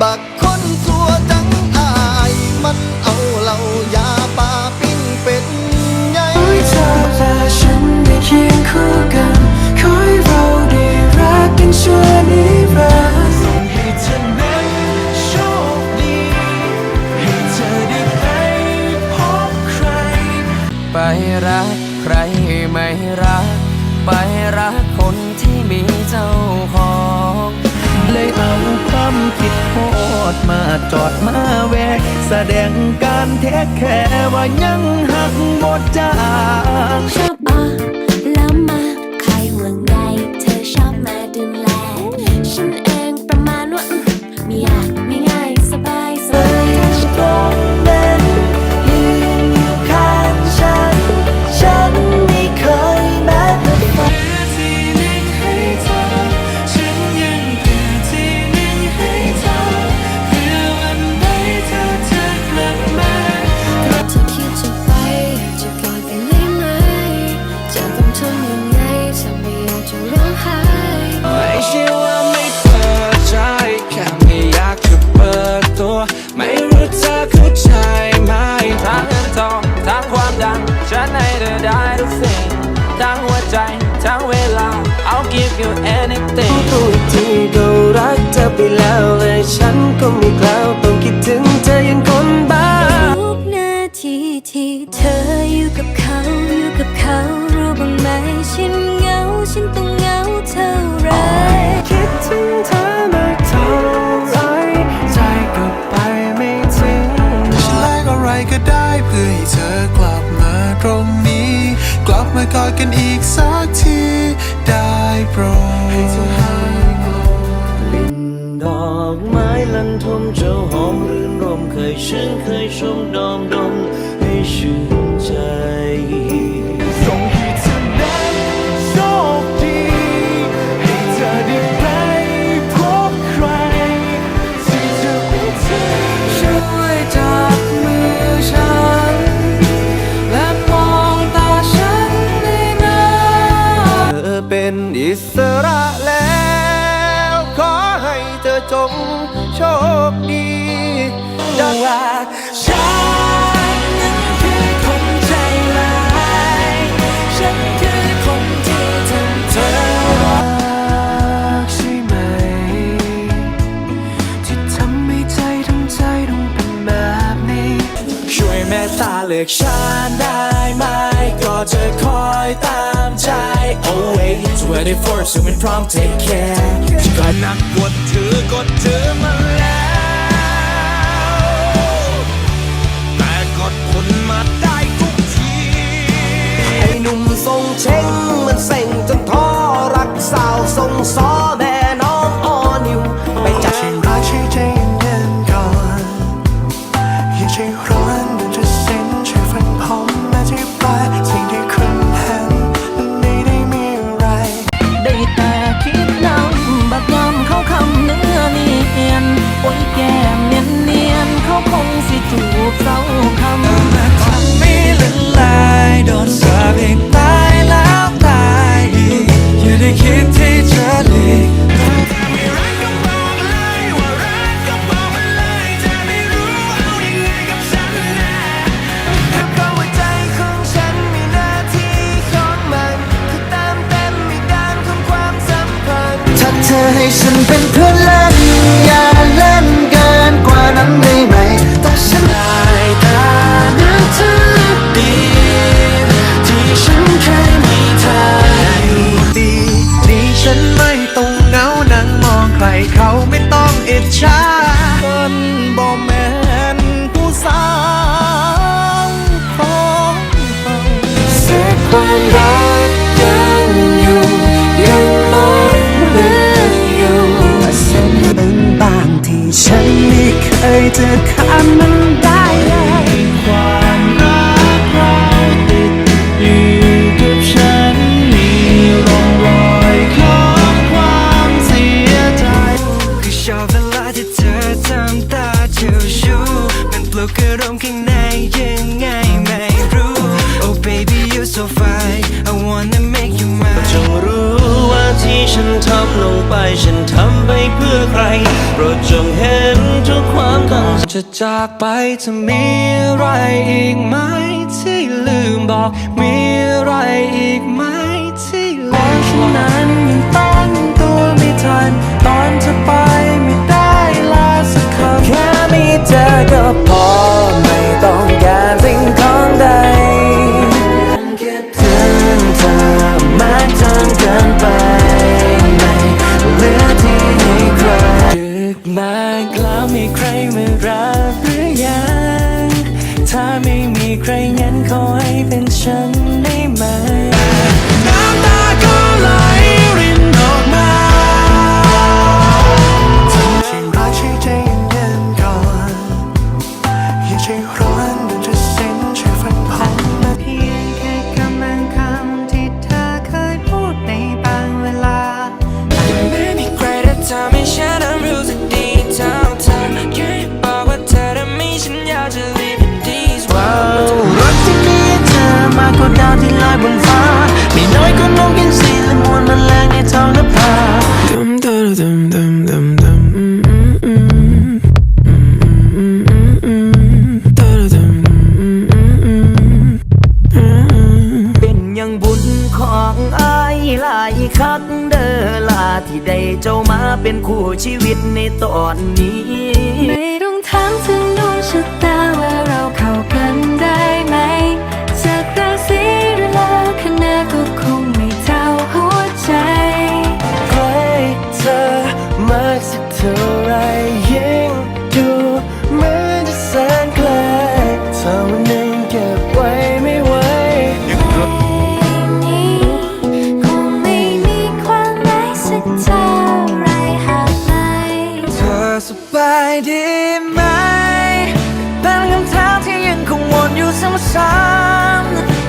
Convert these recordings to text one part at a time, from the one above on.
บักคนตัวจังอายมันเอาเรายาปาปิ้งเป็ดใหญ่เธอและฉันไม่เคียงคู่กันคอยเราได้รักกันชั่วนิรันดร์ไปรักใครไม่รัก ไปรักคนที่มีเจ้าของ ดมาจอดมาแวะแสดงการเทคแค่ว่ายังหักหมดจาชอบอะ ใจทั้งเวลา I'll give you anything พูดทีก็รักเธอไปแล้วและฉันก็ไม่กล้าต้องคิดถึงเธอยังคนบ้าทุกนาทีที่เธออยู่กับเขาอยู่กับเขารู้บ้างไหมฉันเหงาฉันต้องเหงาเธอ มากอดกันอีกสักทีได้โปรดให้เธอให้กลิ่นดอกไม้ลันทมเจ้าหอมรื่นรมเคยชื่นเคยชมดอมด อิสระแล้วขอให้เธอจงโชคดีจา เม่ตาเลือกฉันได้ไหม ก็จะคอยตามใจ always 24 so มันพร้อม take care ที่ก็นักกดถือกดถือมาแล้ว แต่กดผลมาได้ทุกที ไอ้หนุ่มทรงเช้งมันเซ็งจนท้อรักสาวทรงซ้อแม ให้ฉันเป็นเพื่อนเล่น จะข้ามมัน จะจากไปจะมีอะไรอีกไหมที่ลืมบอกมีอะไรอีก ดาวที่ลอยบนฟ้า ไม่น้อยก็นกอินทรีและมวลมันแรงในท้องนภาดุมดุมดุมดุมดุมดุมยังบุญของอายหลายคักเด้อลาที่ได้เจ้ามาเป็นคู่ชีวิตในตอนนี้ ไม่ต้องถามถึงดวงชะตา บายดีไหม เป็นคำถามที่ยังคงวนอยู่ซ้ำๆ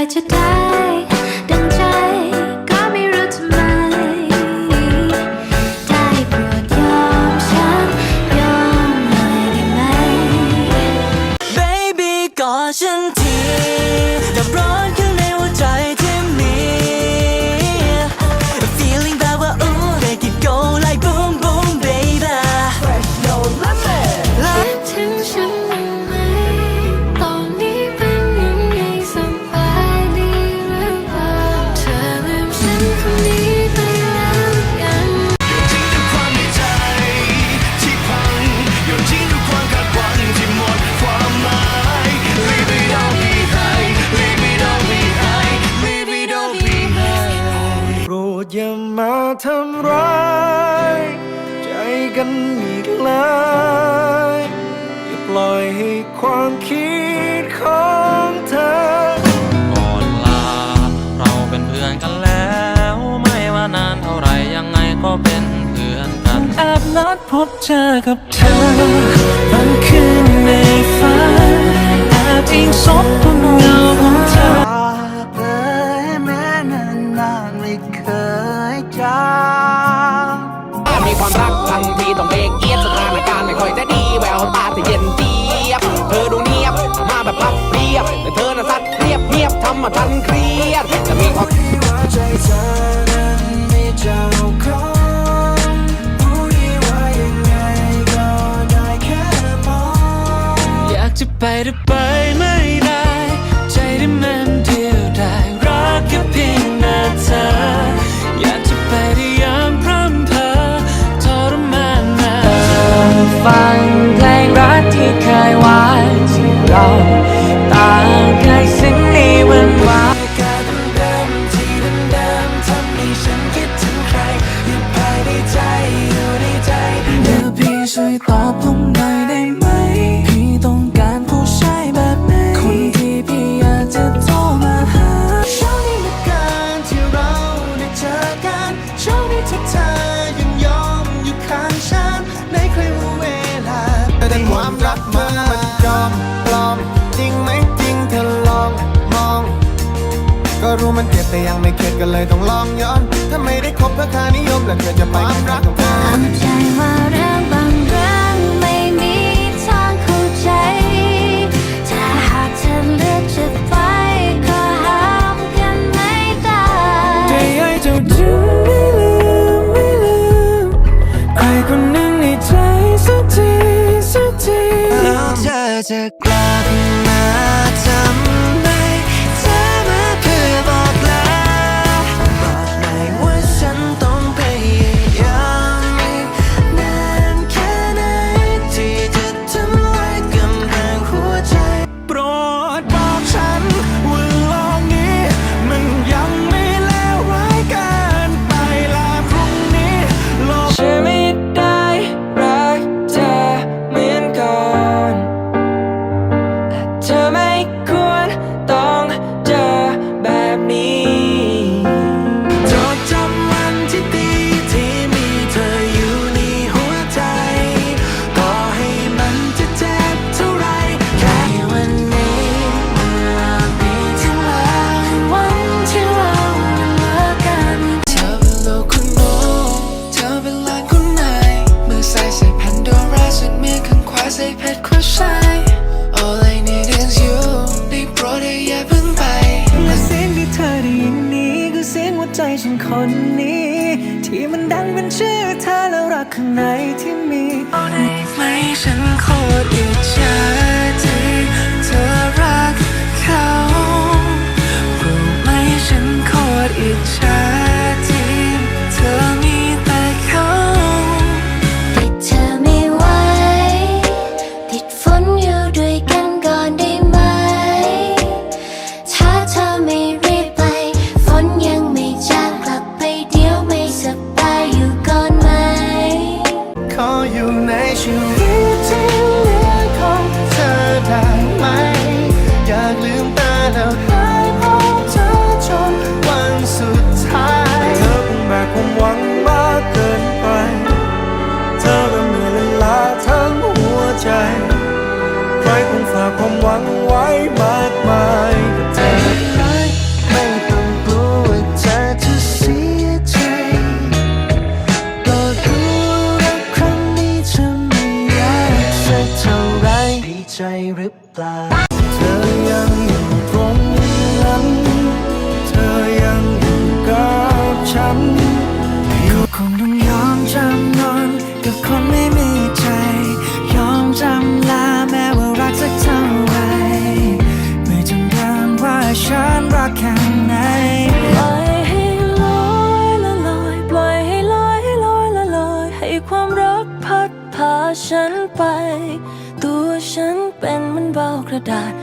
ครจะได้ กันอีกเลยอย่าปล่อยให้ความคิดของเธอนลา เราเป็นเพื่อนกันแล้ว ไม่ว่านานเท่าไรยังไงก็เป็นเพื่อนกันแอบนัดพบเจอกับเธอบางคืนในฝันแอบอิงศพบนเงาของเธอเผยแม้นานไม่เคยจาก ต้องเบรกเอียดสถานการณ์ไม่ค่อยจะดีแววตาจะเย็นเจียบ เธอดูเงียบ มาแบบพับเรียบ แต่เธอน่ะสัตว์เรียบเงียบทำมาทันเครียดจะมีความใจเธอนั้นไม่เจ้าของจะไปหรือไปไม่ได้ ใจได้ไหม ก็เลยต้องลองย้อน ถ้าไม่ได้คบเพื่อค่านิยมแล้วเธอจะไปกับใครก็ได้ ไหนที่มีได้ไหมฉันโคตรอิจฉา die.